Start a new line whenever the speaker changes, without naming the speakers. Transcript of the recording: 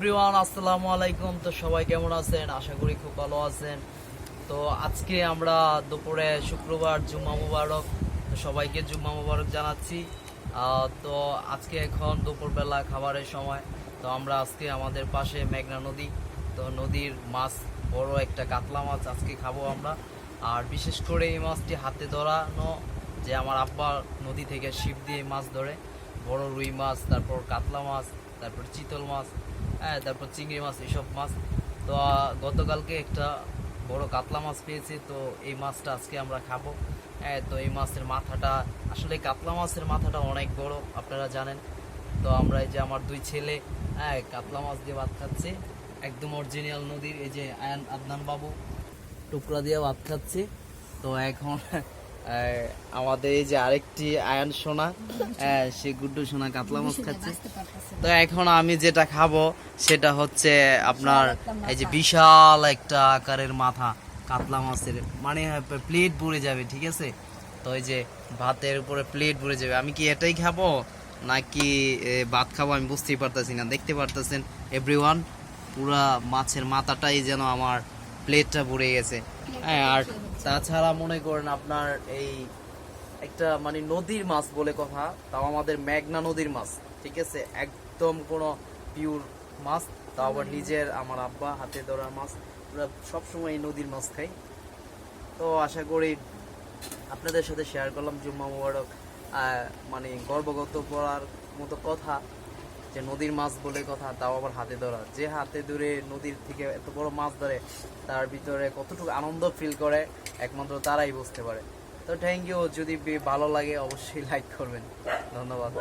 Everyone, আসসালামু আলাইকুম। তো সবাই কেমন আছেন? আশা করি খুব ভালো আছেন। তো আজকে আমরা দুপুরে শুক্রবার জুম্মা মুবারক। তো সবাইকে জুম্মা মুবারক জানাচ্ছি। তো আজকে এখন দুপুরবেলা খাবারের সময়। তো আমরা আজকে আমাদের পাশে মেঘনা নদী। তো নদীর মাছ, বড় একটা কাতলা মাছ আজকে খাব আমরা। আর বিশেষ করে এই মাছটি হাতে ধরানো যে আমার আব্বা নদী থেকে শিপ দিয়ে মাছ ধরে। বড় রুই মাছ, তারপর কাতলা মাছ, তারপর চিতল মাছ হ্যাঁ তারপর চিংড়ি মাছ, এইসব মাছ। তো গতকালকে একটা বড় কাতলা মাছ পেয়েছি, তো এই মাছটা আজকে আমরা খাব। হ্যাঁ তো এই মাছের মাথাটা, আসলে কাতলা মাছের মাথাটা অনেক বড়, আপনারা জানেন। তো আমরা এই যে আমার দুই ছেলে হ্যাঁ কাতলা মাছ দিয়ে ভাত খাচ্ছে। একদম অরিজিনাল নদীর, এই যে আয়ান আদনান বাবু, টুকরা দিয়ে ভাত খাচ্ছি। তো এখন আমাদের এই যে আরেকটি আয়ান সোনা হ্যাঁ, সে গুড্ডু সোনা কাতলা মাছ খাচ্ছে। তো এখন আমি যেটা খাব সেটা হচ্ছে আপনার এই যে বিশাল একটা আকারের মাথা কাতলা মাছের মানে প্লেট ভরে যাবে ঠিক আছে? তো এই যে ভাতের উপরে প্লেট ভরে যাবে। আমি কি এটাই খাব? নাকি ভাত খাব? আমি বুঝতেই পারতেছি না। দেখতে পারতেছেন এভরিওয়ান পুরা মাছের মাথাটাই যেন আমার প্লেটটা ভরে গেছে। হ্যাঁ আর তাছাড়া মনে করেন আপনার এই একটা মানে নদীর মাছ বলে কথা তাও আমাদের মেঘনা নদীর মাছ ঠিক আছে? একদম কোনো পিওর মাছ তাও আবার নিজের আমার আব্বা হাতে ধরা মাছ আমরা সবসময় এই নদীর মাছ খাই তো আশা করি আপনাদের সাথে শেয়ার করলাম জুম্মা মুবারক মানে গর্বগত করার মতো কথা। যে নদীর মাছ বলে কথা, তাও আবার হাতে ধরা। যে হাতে ধরে নদীর থেকে এত বড় মাছ ধরে, তার ভিতরে কতটুকু আনন্দ ফিল করে, একমাত্র তারাই বুঝতে পারে। তো থ্যাংক ইউ যদি ভালো লাগে, অবশ্যই লাইক করবেন। ধন্যবাদ।